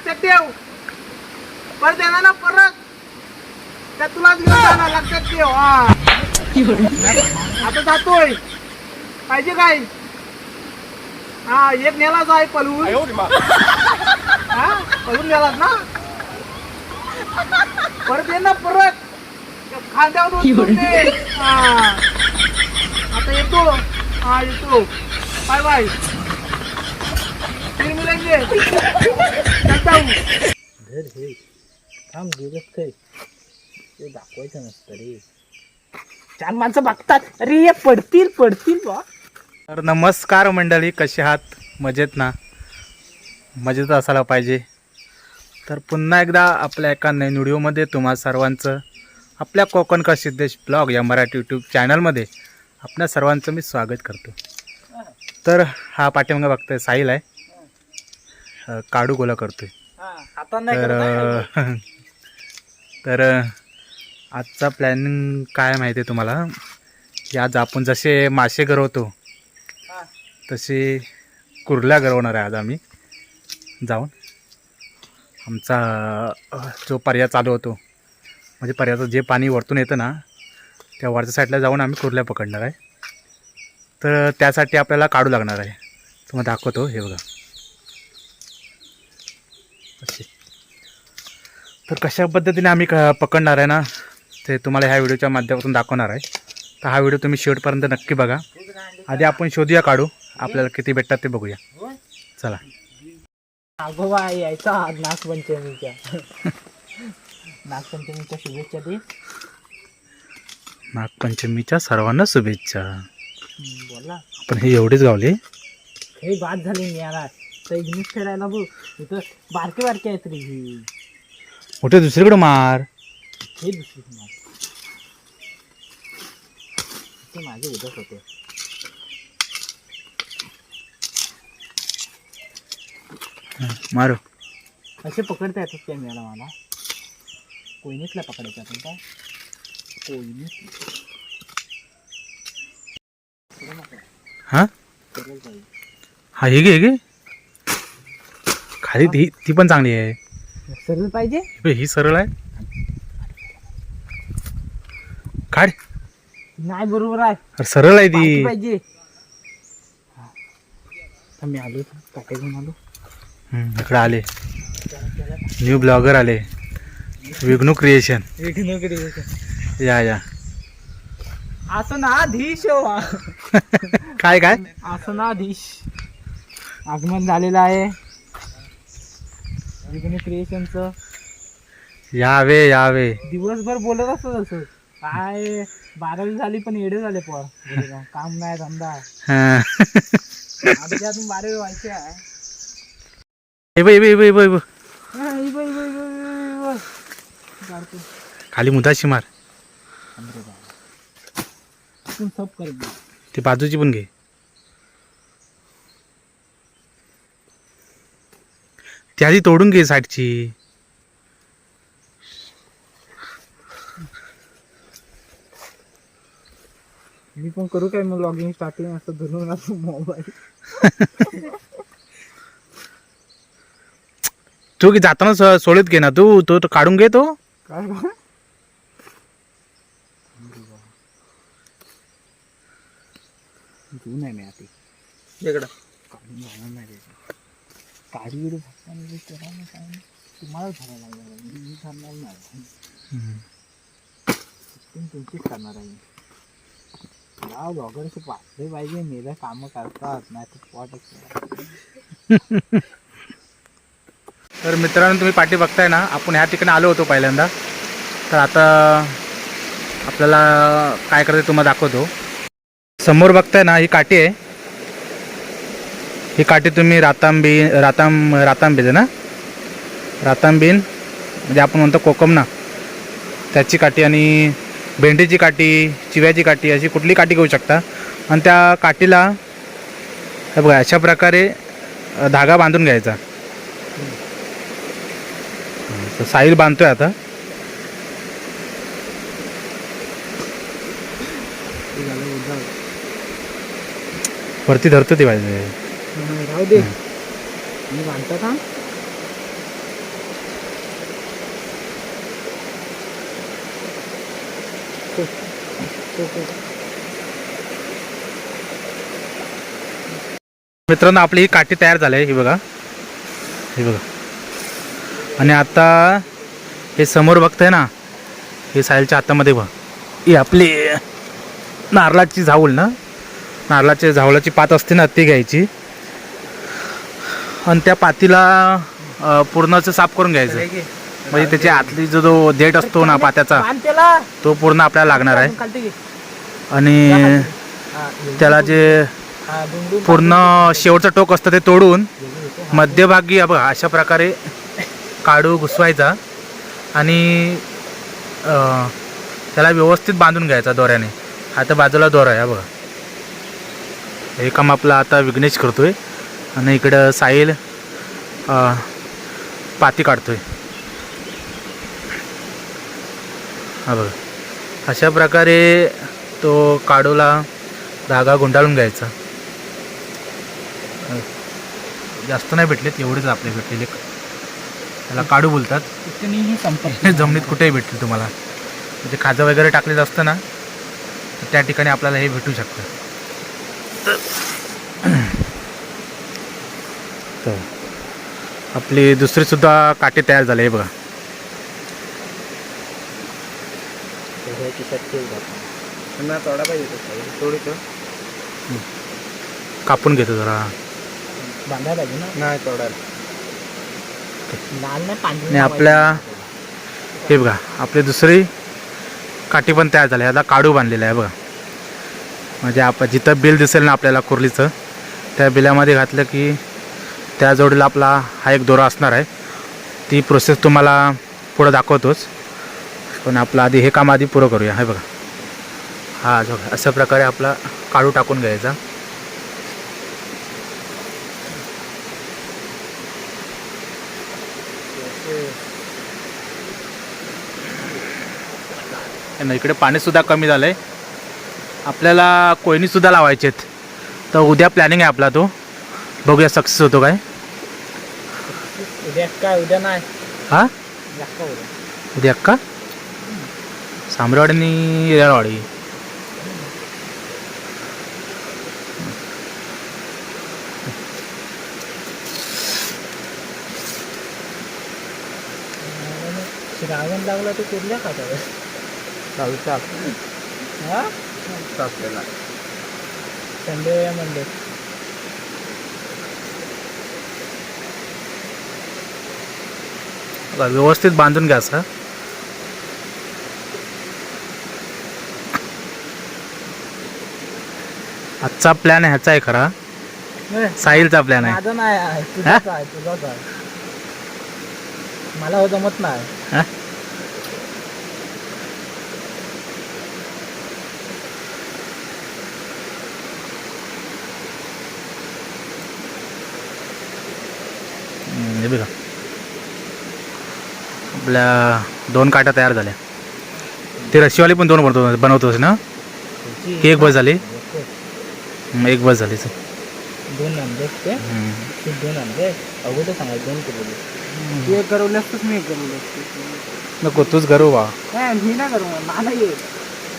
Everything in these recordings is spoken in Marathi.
लक्षात ठेव. परत येणार ना परत. त्या तुलाच घेऊन जाणार लक्षात ठेव. हा. आता जातोय. पाहिजे काय? हा एक नेलाच आहे पलवून हा पलून गेलात ना. परत ये ना परत. खांद्यावर. हा. आता येतो. हा येतो. बाय बाय फिर मिलेंगे चलता हूँ धर हे थांब दिवस ते दाखवायचं नसतं रे चार माणसं बघतात अरे हे पडतील पडतील बा तर नमस्कार मंडळी कसे आहात? मजेत ना? मजेत असायला पाहिजे. तर पुन्हा एकदा आपल्या एका नवीन व्हिडिओमध्ये तुम्हा सर्वांचं आपल्या कोकण का सिद्धेश ब्लॉग या मराठी यूट्यूब चॅनलमध्ये आपल्या सर्वांचं मी स्वागत करतो. तर हा पाठिंबा बघतोय साहिल आहे. काडू गोला करतोय. तर तर आजचा प्लॅनिंग काय माहिती आहे तुम्हाला? की आज आपण जसे मासे गरवतो. तसे कुर्ल्या गरवणार आहे आज आम्ही. जाऊन. आमचा जो पर्याय चालू होतो म्हणजे पर्याचं जे पाणी वरतून येतं ना त्या वरच्या साईडला जाऊन आम्ही कुर्ल्या पकडणार आहे. तर त्यासाठी आपल्याला काढू लागणार आहे. तुम्हाला दाखवतो हे बघा. असे तर कशा पद्धतीने आम्ही क पकडणार आहे ना ते तुम्हाला ह्या व्हिडिओच्या माध्यमातून दाखवणार आहे. तर हा व्हिडिओ तुम्ही शेवटपर्यंत नक्की बघा. आधी आपण शोधूया काढू. आपल्याला किती भेटतात ते बघूया. चला. आगोबा यायचा नागपंचमीच्या. नागपंचमीच्या शुभेच्छा दे. नागपंचमीच्या सर्वांना शुभेच्छा. बोला. आपण हे एवढेच गावले? हे बाद झाली निघाला तर इंग्लिश खेळायला बघ. इथं बारके बारके आहेत रे ही. मोठे दुसरीकडे मार? हे दुसरी कुमार ते माझे उदक होते मारो. असे पकडता येतात मिळाला मला कोयनीतला पकडायचा आपण काय? कोयनीत. हां? सरळ जाईल. हा हे घे हे घे. खाली ती ती पण चांगली आहे. सरळ पाहिजे? हे ही सरळ आहे. काढ. नाही बरोबर आहे. सरळ आहे ती. पाहिजे. हा. मी आलो काटे घेऊन आलो. हम्म, इकडे आले. न्यू ब्लॉगर आले. विघ्नू क्रिएशन. या या. असं ना धीश हो. काय काय? असं ना धीश. आगमन झालेलं आहे. विघ्न क्रिएशनचं यावे यावे. दिवसभर बोलत असत असं काय बारावी झाली पण येडे झाले पण काम नाही धंदा हा. आमच्या अजून बारावी व्हायचे आहे. खाली मुदाशी मार. सब जाऊ. ती बाजूची पण घे. ती आधी तोडून घे साईडची मी पण करू काय मग लॉगिंग स्टार्टिंग असं धरून असं मोबाईल तू की जाताना सोडत घे ना तू तो तो काढून घे तो. काय? तू नाही मी आता इकडं. काढून जाणार नाही बिडी फक्ताना जे करा ना काय. तुम्हालाच धरायला लागणार मी मी करणार नाही. पण तुमचीच करणार आहे. या ब्लॉगरचे वाचले पाहिजे मेलं कामं करतात नाही तर पॉटच तर मित्रांनो तुम्ही पाठी बघताय ना आपण ह्या ठिकाणी आलो होतो पहिल्यांदा. तर आता आपल्याला काय करायचं तुम्हाला दाखवतो. समोर बघताय ना ही काठी आहे. ही काठी तुम्ही रातांबी रातांब रातांबीचं ना रातांबीन म्हणजे आपण म्हणतो कोकम ना त्याची काठी आणि भेंडीची काठी चिव्याची काठी अशी कुठली काठी घेऊ शकता. आणि त्या काठीला हे बघा अशा प्रकारे धागा बांधून घ्यायचा. साहिल बांधतोय आता. वरती धरतो ती पाहिजे मी राहू दे. मी बांधतो का? मित्रांनो आपली ही काठी तयार झाली आहे ही बघा. हे बघा. आणि आता हे समोर बघतंय ना हे साहिलच्या हातामध्ये बघ. ही आपली नारळाची झावूल ना? नारळाच्या झावळाची पात असते ना ती घ्यायची. आणि त्या पातीला पूर्णचं साफ करून घ्यायचं. म्हणजे त्याची आतली जो जो देठ असतो ना पात्याचा तो पूर्ण आपल्याला लागणार आहे. आणि त्याला जे पूर्ण शेवटचं टोक असतं ते तोडून मध्यभागी बघा अशा प्रकारे काढू घुसवायचा. आणि त्याला व्यवस्थित बांधून घ्यायचा दोऱ्याने. आता बाजूला दोरा आहे बघा. हे काम आपलं आता विघ्नेश करतोय. आणि इकडं साहिल पाती काढतोय. हा बघा. अशा प्रकारे तो काडूला धागा गुंडाळून घ्यायचा. जास्त नाही भेटलेत एवढेच आपले भेटलेले. त्याला काडू बोलतात. ही जमिनीत कुठेही भेटतील तुम्हाला. म्हणजे खाजं वगैरे टाकलेलं असतं ना तर त्या ठिकाणी आपल्याला हे भेटू शकतं. तर आपली दुसरी सुद्धा काठी तयार झाली आहे बघा. कापून घेतो जरा. बांधायला पाहिजे ना नाही नाही आपल्या हे बघा आपली दुसरी काठी पण तयार झाली आहे. आता काढू बांधलेला आहे बघा. म्हणजे आप जिथं बिल दिसेल ना आपल्याला कुर्लीचं त्या बिलामध्ये घातलं की त्या जोडीला आपला हा एक दोरा असणार आहे. ती प्रोसेस तुम्हाला पुढं दाखवतोच. पण आपलं आधी हे काम आधी पुरं करूया. हे बघा. हा जो अशा प्रकारे आपला काढू टाकून घ्यायचा. आणि इकडे पाणीसुद्धा कमी झालं आहे आपल्याला कोयनीसुद्धा लावायचे आहेत तर उद्या प्लॅनिंग आहे आपला तो. बघूया सक्सेस होतो काय. उद्या काय उद्या नाही हा जास्त उद्या उद्या का सांबरवाडी आणि येळवाडी श्रावण लागला तर कुठल्या खाता हा संडे या मंडे व्यवस्थित बांधून घ्या असं. आजचा प्लॅन ह्याचा आहे खरा. साहिलचा प्लॅन आहे. मला हो जमत नाही. हे बघा. आपल्या दोन काट्या तयार झाल्या. ते रशिवाली पण दोन बनवतो बनवतोस ना? एक बस झाली. एक बस झाली. दोन दोन आणले अगोदर सांगायचं दोन किलो तू एक करवले असतोच मी एक करवले असतो नको तूच करू बा. मी नाही करू मला ये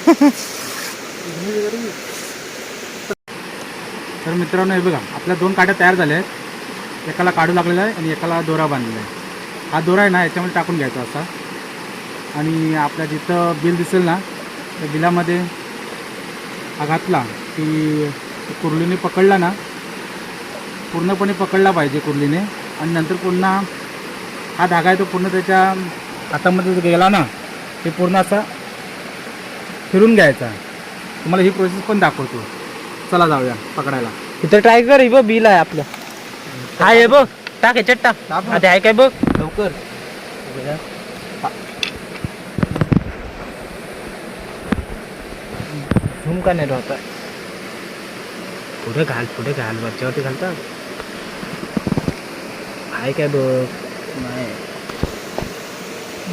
तर मित्रांनो हे बघा आपल्या दोन काड्या तयार झाल्या आहेत. एकाला काढू लागलेला आहे आणि एकाला दोरा बांधलेला आहे. हा दोरा आहे ना याच्यामध्ये टाकून घ्यायचा असा. आणि आपल्या जिथं बिल दिसेल ना त्या बिलामध्ये हा घातला की कुर्लीने पकडला ना पूर्णपणे पकडला पाहिजे कुर्लीने. आणि नंतर पुन्हा हा धागा आहे तो पूर्ण त्याच्या हातामध्ये जो गेला ना ते पूर्ण असा फिरून घ्यायचा. तुम्हाला ही प्रोसेस पण दाखवतो. चला जाऊया पकडायला. इथं ट्राय कर बघ बिल आहे आपलं. हा हे बघ टाक ह्याच्यात टाक. आधी आहे काय बघ. लवकर. झूम का नाही राहत? पुढे घाल पुढे घाल. वरच्यावरती घालतात आहे काय बघ? नाही.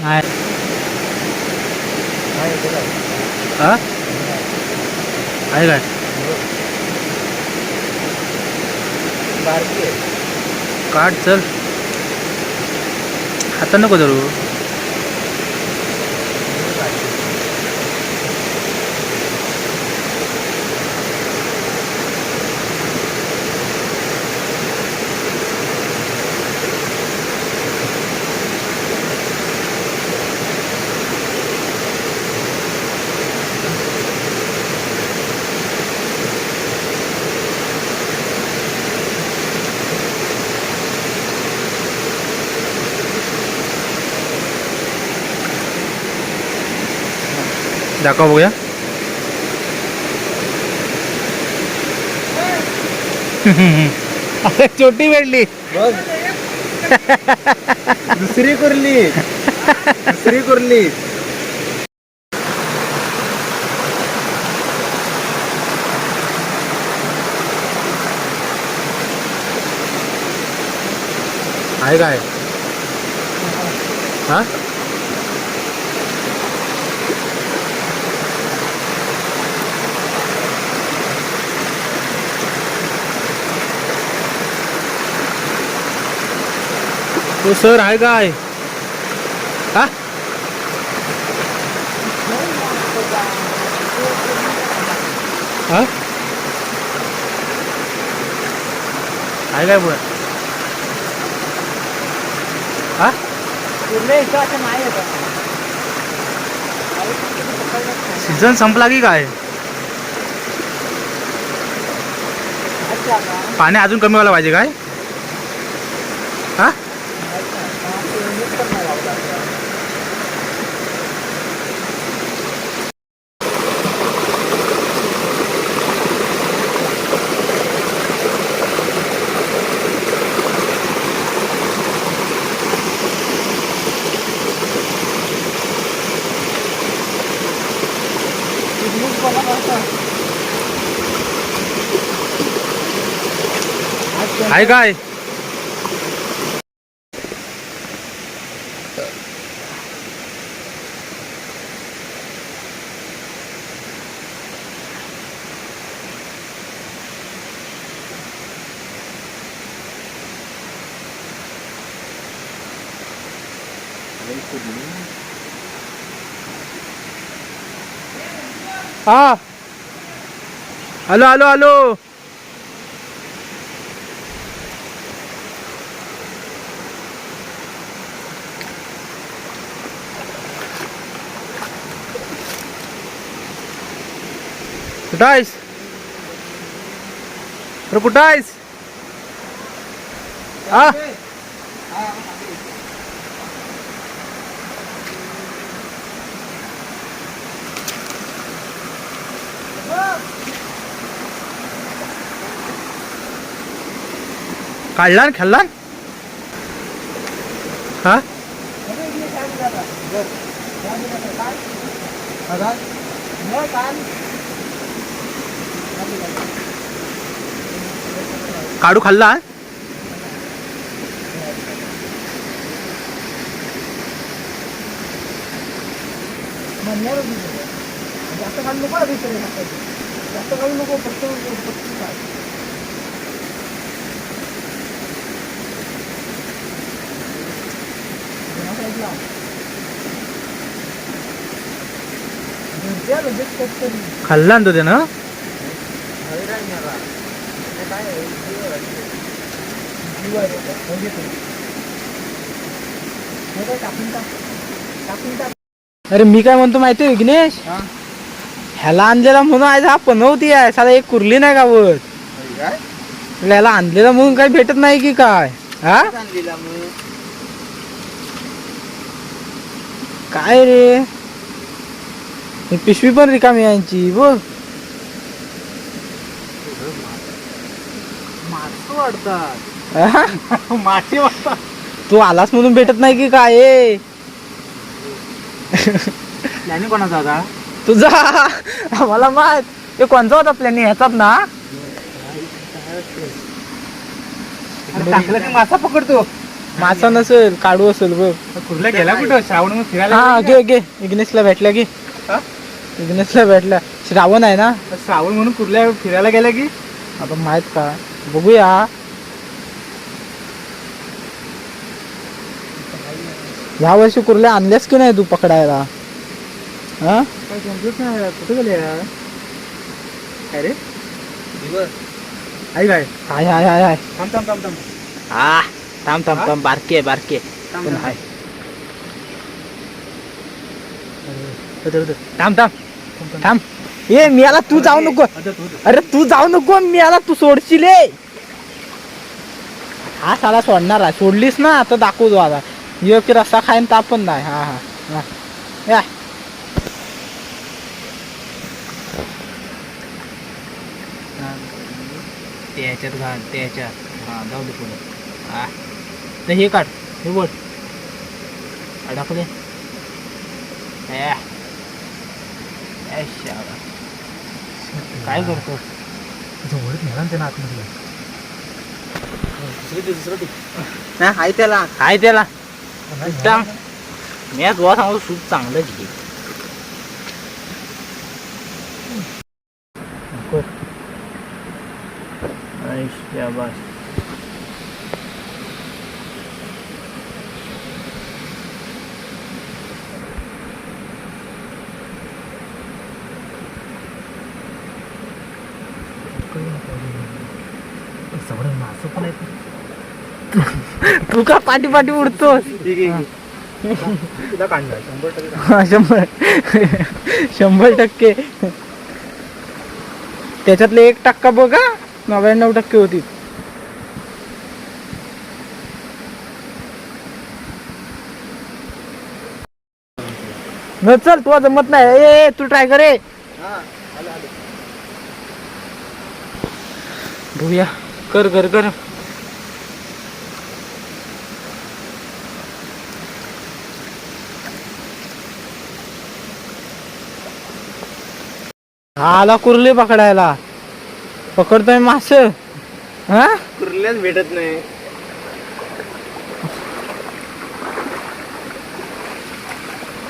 नाही. हा? आहे काय? आहे. काढ चल. हाता नको दाखव बघूया अरे छोटी भेटली बघ दुसरी कुर्ली दुसरी कुर्ली आहे काय हा? तो सर आहे काय? हा? आहे काय पुढे हा? सीझन संपला की काय? पाणी अजून कमी व्हायला पाहिजे काय? आहे काय हा आलो आलो आलो कुठं आहेस अरे काढला खाल्ला हा? काढू खाल्ला म्हणजे जास्त काढू नको जास्त काढू नको फक्त फक्त काढ. या साईडला. घरच्या लगेच कट करून. खाल्ला ना तो त्यानं जीव आहे त्याचा. म्हणजे तो. हे काय टाक. टाकून टाक. अरे मी काय म्हणतो माहिती आहे विघ्नेश. ह्याला आणलेला म्हणून आज हा पनवती आहे साला एक कुर्ली नाही गावत? ह्याला आणलेला म्हणून काही भेटत नाही की काय हा आणलेला मग. काय रे? ही पिशवी पण रिकामी यांची बघ. मासे वाढतात. हा? मासे वाढतात. तू आलास म्हणून भेटत नाही की काय ए? कोणाचा होता? तुझा? आम्हाला माहीत. ते कोणचा होता प्लॅन ह्याचाच ना? अरे की मासा पकडतो. मासा नसेल काढू असेल बघ. कुर्ला गेला कुठं? श्रावण फिरायला हा घे घे. विघ्नेशला भेटला हा? विघ्नेशला भेटला. श्रावण आहे ना? का? श्रावण म्हणून कुर्ल्या फिरायला गेला की? आता माहीत का? बघूया. या वर्षी कुर्ल्या आणल्यास की नाही तू पकडायला? हा? कुठे गेले काय रे? आई काय हाय हाय हाय हाय. थांब थांब थांब थांब. हा थांब थांब थांब बारके आहे बारके पण हाय. थांब थांब. थांब ये मी आला तू जाऊ नको. अरे तू जाऊ नको मी आला तू सोडशील हा साला सोडणार आहे. सोडलीस ना आता दाखवू तो आता योग्य रस्ता खाईन तर आपण नाही. हा हा. या. त्याच्यात घाल त्याच्यात हा जाऊ दे पुढे. हा. तर हे काढ हे बोल. अडकले. काय करतो जवळच नेला ना त्यानं आतमध्ये. नाही हाय त्याला. हाय त्याला. एकदम मी आज तुला सांगतो सूप चांगलंच घे. नको. शाबास. सगळं मासं पण आहेत तू का पाठी पाठी उडतोस. शंभर टक्के हा, शंभर. टक्के. त्याच्यातले एक टक्का बघा नव्याण्णव टक्के होती न चल तुला जमत नाही. ए, तू ट्राय करे बघूया. कर कर कर. आला कुर्ले पकडायला. पकडतोय मास. हा? कुर्ल्याच भेटत नाही.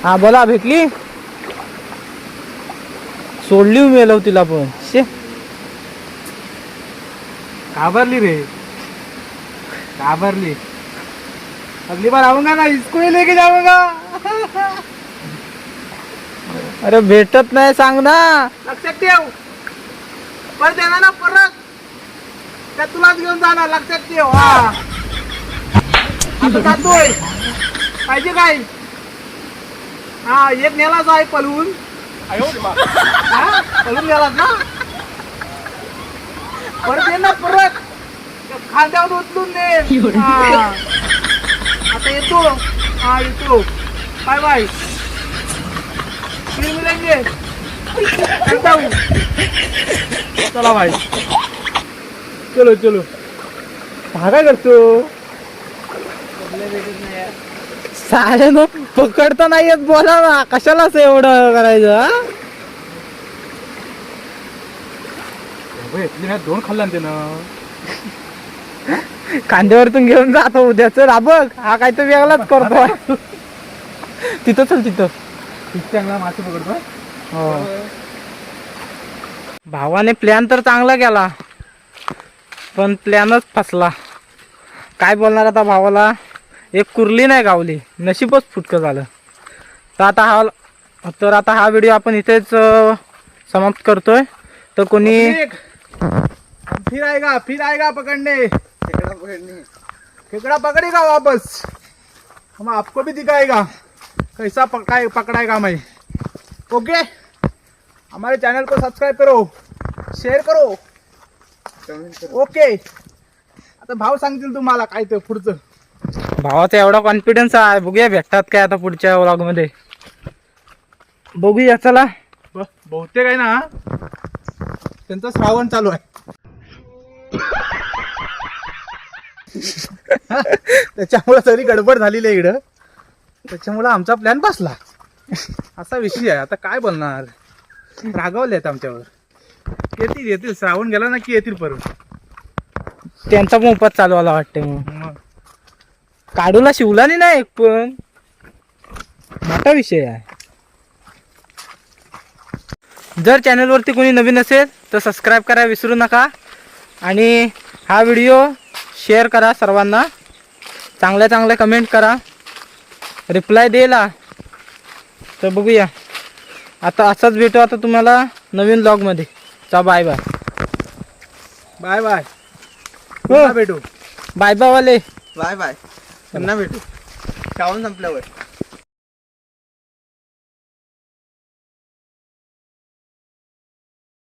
हा बोला भेटली? सोडली मेलव तिला पण. शे. घाबरली रे. घाबरली. अगली बार आऊंगा ना इसको ही लेके जाऊंगा. अरे भेटत नाही सांग ना. लक्षात ठेव. परत येणार ना परत. त्या तुलाच घेऊन जाणार लक्षात ठेव हा. आता जातोय. पाहिजे काय? हा एक नेलाच आहे पलवून हा पलून नेलाच ना. परत ये ना परत. त्या खांद्यावर उचलून दे. हा. आता येतो. हा येतो. बाय बाय फिर मिलेंगे चलता हूँ चला भाई चलो चलो. हा काय करतो सारे ना पकडता नाही येत बोला ना. कशाला असं एवढं करायचं हा? दोन खाल्ला ना त्यानं खांद्यावरतून घेऊन जातो उद्याच. बघ हा काय तर वेगळाच करतो तिथं चल तिथं. चांगला मासे पकडतोय हो? भावाने प्लॅन तर चांगला केला पण प्लॅनच फसला. काय बोलणार आता भावाला? एक कुर्ली नाही गावली नशीबच फुटकं झालं. तर आता हा तर आता हा व्हिडिओ आपण इथेच समाप्त करतोय. तर कोणी फिर आएगा फिर आएगा पकड़ने. खेकड़ा पकड़ेगा वापस. हम आपको भी दिखाएगा. कैसा पकड़ा पकड़ाएगा मैं ओके? हमारे चैनल को सब्सक्राइब करो शेअर करो। ओके? आता भाव सांगतील तुम्हाला काय ते पुढचं. भावाचा एवढा कॉन्फिडन्स आहे बघूया भेटतात काय आता पुढच्या व्लॉगमध्ये. बघूया चला. ब- बहुतेक आहे ना त्यांचं श्रावण चालू आहे. त्याच्यामुळे सगळी गडबड झालेली आहे इकडं. त्याच्यामुळे आमचा प्लॅन बसला. असा विषय आहे. आता काय बोलणार? रागवले आहेत आमच्यावर. येतील येतील. श्रावण गेला ना की येतील परत. त्यांचा पण उपास चालू आला वाटते. मग? काढूला शिवला नाही एक पण मोठा विषय आहे. जर चॅनलवरती कोणी नवीन असेल तर सबस्क्राईब करा विसरू नका. आणि हा व्हिडिओ शेअर करा सर्वांना. चांगल्या चांगल्या कमेंट करा. रिप्लाय द्यायला. तर बघूया. आता असाच भेटू आता तुम्हाला नवीन ब्लॉगमध्ये चा बाय बाय बाय बाय पुन्हा भेटू. बाय बाय वाले. बाय बाय पुन्हा भेटू. श्रावण संपल्यावर.